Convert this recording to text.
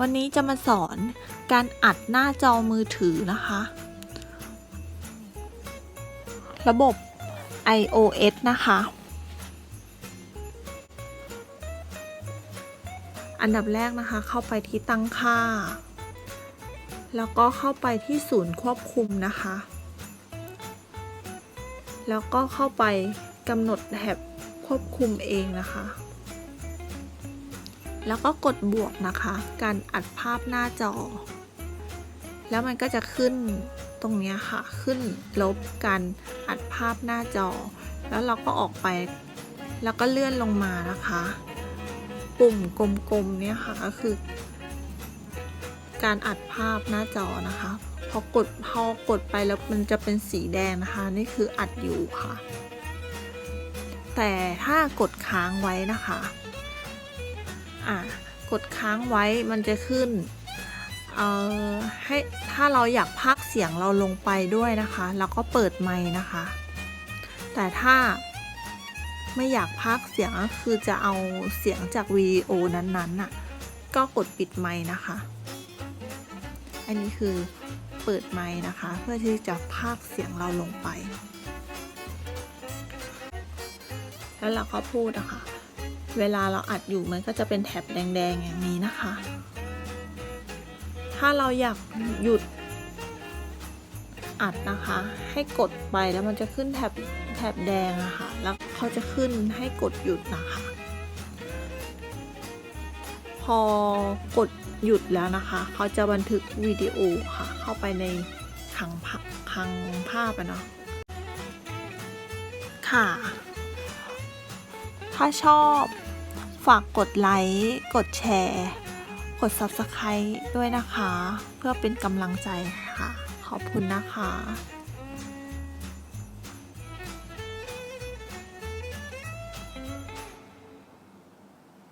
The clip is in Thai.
วันนี้จะมาสอนการอัดหน้าจอมือถือนะคะ ระบบ iOS นะคะ อันดับแรกนะคะ เข้าไปที่ตั้งค่า แล้วก็เข้าไปที่ศูนย์ควบคุมนะคะ แล้วก็เข้าไปกำหนดแถบควบคุมเองนะคะ แล้วก็กดบวกนะคะ การอัดภาพหน้าจอ แล้วมันก็จะขึ้นตรงนี้ค่ะ ขึ้นลบการอัดภาพหน้าจอ แล้วเราก็ออกไป แล้วก็เลื่อนลงมานะคะ ปุ่มกลมๆเนี่ยค่ะก็คือ การอัดภาพหน้าจอนะคะ พอกดพอกดไปแล้วมันจะเป็นสีแดงนะคะ นี่คืออัดอยู่ค่ะ แต่ถ้ากดค้างไว้นะคะ อะกดค้างไว้มันจะขึ้นเอ่อให้ถ้าเราอยากพากเสียงเราลงไปด้วยนะคะเราก็เปิดไมค์นะคะ แต่ถ้าไม่อยากพากเสียงคือจะเอาเสียงจากวิดีโอนั้นๆน่ะก็กดปิดไมค์นะคะ อันนี้คือเปิดไมค์นะคะ เพื่อที่จะพากเสียงเราลงไป แล้วเราก็พูดนะคะ เวลาเราอัดอยู่มันก็จะเป็นแถบแดง ๆ อย่างนี้นะคะ ถ้าเราอยากหยุดอัดนะคะ ให้กดไปแล้วมันจะขึ้นแถบแถบแดงอะค่ะ แล้วเขาจะขึ้นให้กดหยุดนะคะ พอกดหยุดแล้วนะคะ เขาจะบันทึกวิดีโอค่ะ เข้าไปในคลังคลังภาพอะเนาะค่ะ ถ้าชอบ ฝากกดไลค์ กดแชร์ กด Subscribe ด้วยนะคะ เพื่อเป็นกำลังใจค่ะ ขอบคุณนะคะ